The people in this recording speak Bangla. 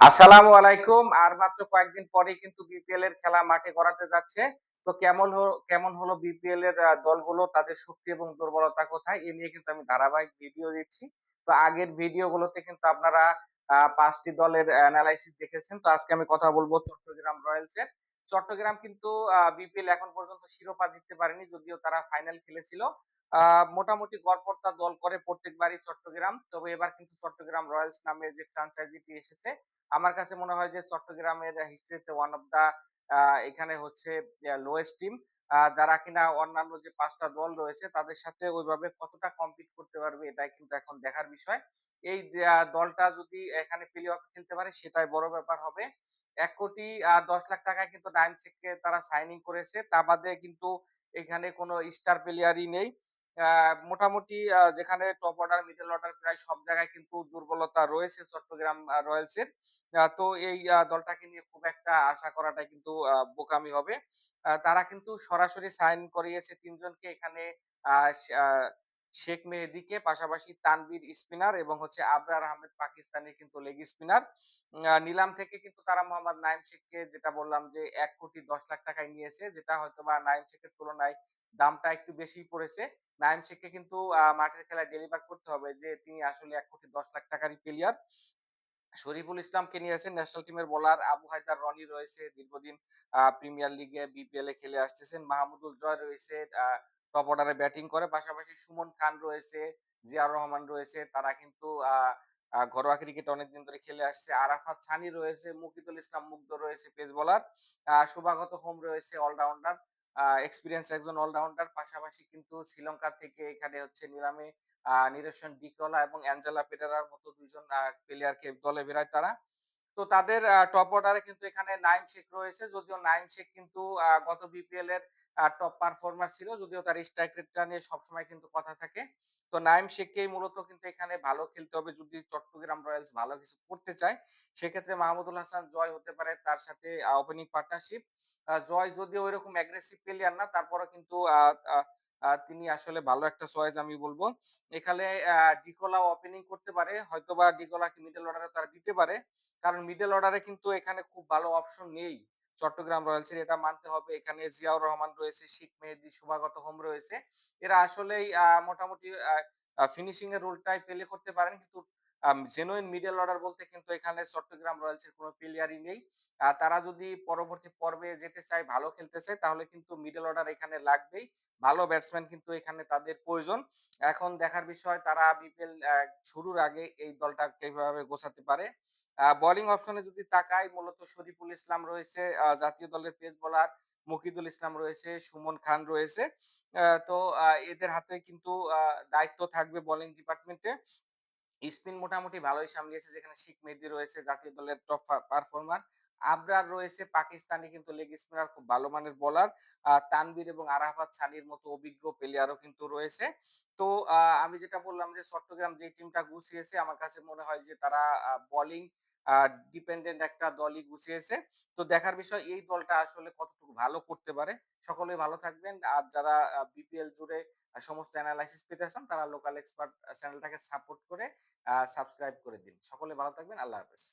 আসসালামু আলাইকুম। আর মাত্র কয়েকদিন পরেই কিন্তু বিপিএল এর খেলা মাঠে গড়াতে যাচ্ছে। তো কেমন কেমন হলো বিপিএল এর দলগুলো? তাদের শক্তি এবং দুর্বলতা কোথায়? এ নিয়ে কিন্তু আমি ধারাবাহিক ভিডিও দিচ্ছি। তো আগের ভিডিও গুলোতে কিন্তু আপনারা পাঁচটি দলের অ্যানালাইসিস দেখেছেন। তো আজকে আমি কথা বলব চট্টগ্রাম রয়্যালস এর চট্টগ্রাম কিন্তু বিপিএল এখন পর্যন্ত শিরোপা জিততে পারেনি, যদিও তারা ফাইনাল খেলেছিল। মোটামুটি গড়পড়তা দল করে প্রত্যেকবারই চট্টগ্রাম, তবে এবার কিন্তু চট্টগ্রাম রয়্যালস নামে যে ফ্র্যাঞ্চাইজিটি এসেছে, আমার কাছে মনে হয় যে চট্টগ্রামের হিস্ট্রিতে ওয়ান অফ দা এখানে হচ্ছে লোয়েস্ট টিম যারা কিনা অন্যান্য যে পাঁচটা দল রয়েছে, তাদের সাথে ওইভাবে কতটা কম্পিট করতে পারবে, এটাই কিন্তু এখন দেখার বিষয়। এই দলটা যদি এখানে প্লে অফ খেলতে পারে, সেটাই বড় ব্যাপার হবে। এক কোটি আহ, দশ লাখ টাকায় কিন্তু নাইম শেখকে তারা সাইনিং করেছে। তা বাদে কিন্তু এখানে কোনো স্টার প্লেয়ারই নেই। মোটামুটি যেখানে টপ অর্ডার মিডল অর্ডার প্রায় সব জায়গায় কিন্তু দুর্বলতা রয়েছে চট্টগ্রাম রয়্যালস এর তো এই দলটাকে নিয়ে খুব একটা আশা করাটাই কিন্তু বোকামি হবে। তারা কিন্তু সরাসরি সাইন করিয়েছে তিনজনকে। এখানে শেখ মেহেদীকে পাশাপাশি তানভীর স্পিনার এবং হচ্ছে আবরার আহমেদ পাকিস্তানি কিন্তু লেগ স্পিনার। নিলাম থেকে কিন্তু তারা মোহাম্মদ নাইম শেখকে যেটা বললাম যে ১,১০,০০,০০০ টাকায় নিয়েছে যেটা হয়তোবা নাইম শেখের তুলনায় দামটা একটু বেশিই পড়েছে। নাইম শেখকে কিন্তু মাঠের খেলায় ডেলিভার করতে হবে যে তিনি আসলে ১,১০,০০,০০০ টাকারই প্লেয়ার। শরীফুল ইসলামকে নিয়েছেন ন্যাশনাল টিমের বোলার আবু হায়দার রনি রয়েছে দীর্ঘদিন প্রিমিয়ার লিগে বিপিএল এ খেলে আসতেছেন মাহমুদুল জয় রয়েছে টপ অর্ডারে ব্যাটিং করে। পাশাপাশি সুমন খান রয়েছে, জিয়াউর রহমান রয়েছে, তারা কিন্তু ঘরোয়া ক্রিকেটে অনেকদিন ধরে খেলে আসছে। আরাফাত সানি রয়েছে মুকিদুল ইসলাম মুগ্ধ রয়েছে পেস বোলার শুভাগত হোম রয়েছে অলরাউন্ডার এক্সপিরিয়েন্স একজন অলরাউন্ডার পাশাপাশি কিন্তু শ্রীলঙ্কা থেকে এখানে হচ্ছে নিলামে নিরসন ডিকলা এবং অ্যাঞ্জেলা পেরেরার মতো দুইজন প্লেয়ারকে দলে বেরায় তারা। তো তাদের টপ অর্ডারে কিন্তু এখানে নাইম শেখ রয়েছে, যদিও নাইম শেখ কিন্তু গত বিপিএল এর টপ পারফরমার ছিল যদিও তার স্ট্রাইক রেটটা নিয়ে সবসময় কিন্তু কথা থাকে। তো নাইম শেখকেই মূলত কিন্তু এখানে ভালো খেলতে হবে যদি চট্টগ্রাম রয়্যালস ভালো কিছু করতে চায়। সেক্ষেত্রে মাহমুদুল হাসান জয় হতে পারে তার সাথে ওপেনিং পার্টনারশিপ জয় যদিও ওইরকম অ্যাগ্রেসিভ প্লেয়ার না তারপরে কিন্তু তিনি আসলে ভালো একটা চয়েস আমি বলব। এখানে ডিকোলা ওপেনিং করতে পারে, হয়তোবা ডিকোলাকে মিডল অর্ডারে তারা দিতে পারে। কারণ মিডল অর্ডারে কিন্তু এখানে খুব ভালো অপশন নেই। চট্টগ্রাম রয়্যালসের এটা মানতে হবে। এখানে জিয়াউর রহমান রয়েছে, শিখ মেহেদি, শুভাগত হোম রয়েছে। এরা আসলেই মোটামুটি ফিনিশিং এর রোলটাই পেলে করতে পারেন। কিন্তু জেনুইন মিডল অর্ডার বলতে কিন্তু এখানে চট্টগ্রাম রয়্যালসের কোনো প্লেয়ারই নেই। তারা যদি পরবর্তী পর্বে যেতে চায়, ভালো খেলতে চায় তাহলে কিন্তু মিডল অর্ডার এখানে লাগবেই। ভালো ব্যাটসম্যান কিন্তু এখানে তাদের প্রয়োজন। এখন দেখার বিষয়, তারা বিপিএল শুরুর আগে এই দলটা কীভাবে গোছাতে পারে? বোলিং অপশনে যদি তাকাই, মূলত শরীফুল ইসলাম রয়েছে জাতীয় দলের পেস বোলার মুকিদুল ইসলাম রয়েছে, সুমন খান রয়েছে। তো এদের হাতে কিন্তু দায়িত্ব থাকবে বোলিং ডিপার্টমেন্টে স্পিন মোটামুটি ভালোই সামলিয়েছে, যেখানে শিখ মেহেদি রয়েছে, জাতীয় দলের টপ পারফর্মার আবরার রয়েছে, পাকিস্তানি, কিন্তু লেগ স্পিনার খুব ভালো মানের বোলার তানবির এবং আরাফাত সানির মতো অভিজ্ঞ প্লেয়ারও কিন্তু রয়েছে। তো আমি যেটা বললাম যে চট্টগ্রাম যে টিমটা গুছিয়েছে, আমার কাছে মনে হয় যে তারা বোলিং ডিপেন্ডেন্ট একটা দলই গুছিয়েছে। তো দেখার বিষয়, এই দলটা আসলে কতটুকু ভালো করতে পারে? সকলে ভালো থাকবেন। আর যারা বিপিএল জুড়ে সমস্ত অ্যানালাইসিস পেতে চান, তারা লোকাল এক্সপার্ট চ্যানেলটাকে সাপোর্ট করে সাবস্ক্রাইব করে দিন। সকলে ভালো থাকবেন। আল্লাহ হাফেজ।